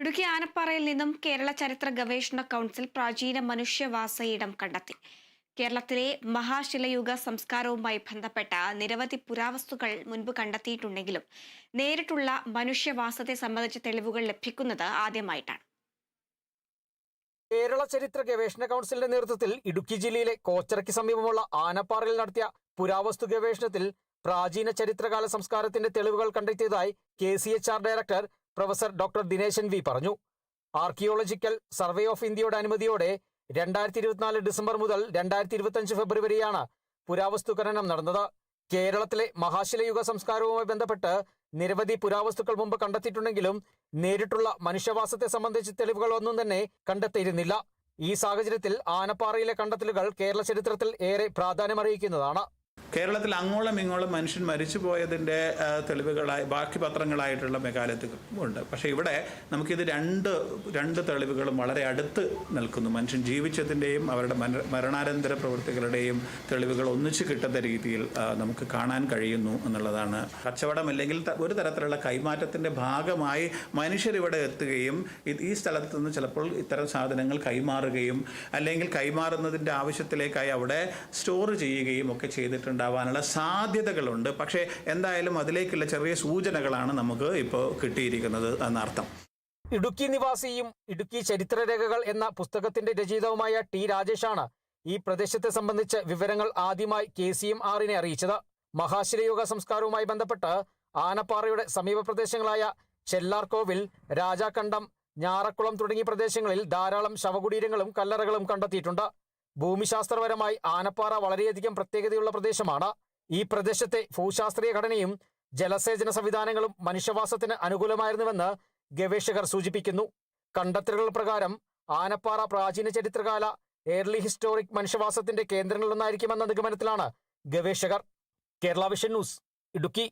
ഇടുക്കി ആനപ്പാറയിൽ നിന്നും കേരള ചരിത്ര ഗവേഷണ കൗൺസിൽ പ്രാചീന മനുഷ്യവാസയിടം കണ്ടെത്തി. കേരളത്തിലെ മഹാശിലയുഗ സംസ്കാരവുമായി ബന്ധപ്പെട്ട നിരവധി പുരാവസ്തുക്കൾ മുൻപ് കണ്ടെത്തിയിട്ടുണ്ടെങ്കിലും നേരിട്ടുള്ള മനുഷ്യവാസത്തെ സംബന്ധിച്ച തെളിവുകൾ ലഭിക്കുന്നത് ആദ്യമായിട്ടാണ്. കേരള ചരിത്ര ഗവേഷണ കൗൺസിലിന്റെ നേതൃത്വത്തിൽ ഇടുക്കി ജില്ലയിലെ കോച്ചറയ്ക്ക് സമീപമുള്ള ആനപ്പാറയിൽ നടത്തിയ പുരാവസ്തു ഗവേഷണത്തിൽ പ്രാചീന ചരിത്രകാല സംസ്കാരത്തിന്റെ തെളിവുകൾ കണ്ടെത്തിയതായി K director professor doctor Dineshan V പറഞ്ഞു. ആർക്കിയോളജിക്കൽ സർവേ ഓഫ് ഇന്ത്യയുടെ അനുമതിയോടെ രണ്ടായിരത്തി ഇരുപത്തിനാല് ഡിസംബർ മുതൽ രണ്ടായിരത്തി ഇരുപത്തിയഞ്ച് ഫെബ്രുവരിയാണ് പുരാവസ്തു ഖനനം നടന്നത്. കേരളത്തിലെ മഹാശിലയുഗ സംസ്കാരവുമായി ബന്ധപ്പെട്ട് നിരവധി പുരാവസ്തുക്കൾ മുമ്പ് കണ്ടെത്തിയിട്ടുണ്ടെങ്കിലും നേരിട്ടുള്ള മനുഷ്യവാസത്തെ സംബന്ധിച്ച് തെളിവുകൾ ഒന്നും തന്നെ കണ്ടെത്തിയിരുന്നില്ല. ഈ സാഹചര്യത്തിൽ ആനപ്പാറയിലെ കണ്ടെത്തലുകൾ കേരള ചരിത്രത്തിൽ ഏറെ പ്രാധാന്യമറിയിക്കുന്നതാണ് കേരളത്തിൽ അങ്ങോളം ഇങ്ങോളം മനുഷ്യൻ മരിച്ചു പോയതിന്റെ തെളിവുകളായി ബാക്കി പത്രങ്ങളായിട്ടുള്ള മെഗാലിത്തുകൾ ഉണ്ട് പക്ഷേ ഇവിടെ നമുക്കിത് രണ്ട് രണ്ട് തെളിവുകളും വളരെ അടുത്ത് നിൽക്കുന്നു. മനുഷ്യൻ ജീവിച്ചതിന്റെയും അവരുടെ മര- മരണാനന്തര പ്രവൃത്തികളുടെയും തെളിവുകൾ ഒന്നിച്ച് കിട്ടുന്ന രീതിയിൽ നമുക്ക് കാണാൻ കഴിയുന്നു എന്നുള്ളതാണ്. കച്ചവടം അല്ലെങ്കിൽ ഒരു തരത്തിലുള്ള കൈമാറ്റത്തിന്റെ ഭാഗമായി മനുഷ്യർ ഇവിടെ എത്തുകയും ഈ സ്ഥലത്ത് നിന്ന് ചിലപ്പോൾ ഇത്തരം സാധനങ്ങൾ കൈമാറുകയും അല്ലെങ്കിൽ കൈമാറുന്നതിന്റെ ആവശ്യത്തിലേക്കായി അവിടെ സ്റ്റോർ ചെയ്യുകയും ഒക്കെ ചെയ്തിട്ടുണ്ടാവാനുള്ള സാധ്യതകളുണ്ട്. പക്ഷേ എന്തായാലും അതിലേക്കുള്ള ചെറിയ സൂചനകളാണ് നമുക്ക് ഇപ്പോൾ കിട്ടിയിരിക്കുന്നത് എന്നർത്ഥം. ഇടുക്കി നിവാസിയും ഇടുക്കി ചരിത്രരേഖകൾ എന്ന പുസ്തകത്തിന്റെ രചയിതാവുമായ ടി രാജേഷാണ് ഈ പ്രദേശത്തെ സംബന്ധിച്ച് വിവരങ്ങൾ ആദ്യമായി കെ സി എം ആറിനെ അറിയിച്ചത്. മഹാശിലയുഗ സംസ്കാരവുമായി ബന്ധപ്പെട്ട് ആനപ്പാറയുടെ സമീപ പ്രദേശങ്ങളായ ചെല്ലാർകോവിൽ രാജാക്കണ്ടം ഞാറക്കുളം തുടങ്ങിയ പ്രദേശങ്ങളിൽ ധാരാളം ശവകുടീരങ്ങളും കല്ലറകളും കണ്ടെത്തിയിട്ടുണ്ട്. ഭൂമിശാസ്ത്രപരമായി ആനപ്പാറ വളരെയധികം പ്രത്യേകതയുള്ള പ്രദേശമാണ്. ഈ പ്രദേശത്തെ ഭൂശാസ്ത്രീയ ഘടനയും ജലസേചന സംവിധാനങ്ങളും മനുഷ്യവാസത്തിന് അനുകൂലമായിരുന്നുവെന്ന് ഗവേഷകർ സൂചിപ്പിക്കുന്നു. കണ്ടെത്തലുകൾ പ്രകാരം ആനപ്പാറ പ്രാചീന ചരിത്രകാല ഏർലി ഹിസ്റ്റോറിക് മനുഷ്യവാസത്തിന്റെ കേന്ദ്രങ്ങളിലൊന്നായിരിക്കുമെന്ന നിഗമനത്തിലാണ് ഗവേഷകർ. Kerala Vision News Idukki.